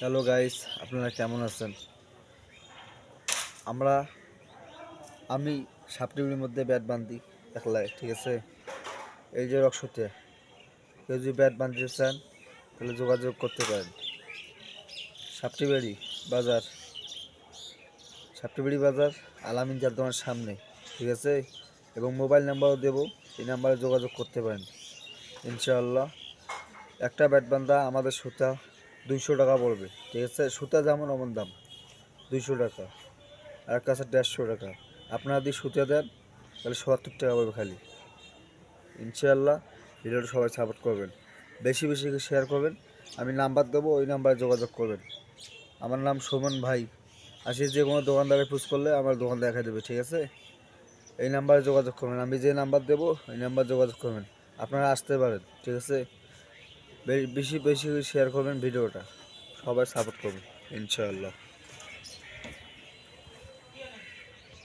Hello guys আপনারা কেমন আছেন? আমরা, আমি সাপটিভির মধ্যে ব্যাট বান্ধি একলাই, ঠিক আছে? এই যে রক্সতে, কেউ যদি ব্যাট বাঁধতে চান, তাহলে যোগাযোগ করতে পারেন। সাপটিবাড়ি বাজার সাপটিবাড়ি বাজার আলামিন দোকানের সামনে, ঠিক আছে? এবং মোবাইল নাম্বারও দেবো, এই নাম্বারে যোগাযোগ করতে পারেন। ইনশাআল্লাহ, একটা ব্যাট বান্ধা আমাদের সুতা দুইশো টাকা পড়বে, ঠিক আছে? সুতা যেমন অমন দাম, দুইশো টাকা। আর আছে দেড়শো টাকা। আপনারা যদি সুতা দেন, তাহলে সত্তর টাকা পড়বে খালি। ইনশাআল্লাহ ভিডিওটা সবাই সাপোর্ট করবেন। বেশি বেশি শেয়ার করবেন। আমি নাম্বার দেবো, ওই নাম্বারে যোগাযোগ করবেন। আমার নাম সুমন ভাই। আসি যে কোনো দোকানদারে পুষ করলে আমার দোকান দেখা দেবে, ঠিক আছে? এই নাম্বারে যোগাযোগ করবেন। আমি যে নাম্বার দেবো, ওই নাম্বার যোগাযোগ করবেন। আপনারা আসতে পারেন, ঠিক আছে? বেশি বেশি শেয়ার করবেন ভিডিওটা। সবাই সাপোর্ট করবেন। ইনশাআল্লাহ।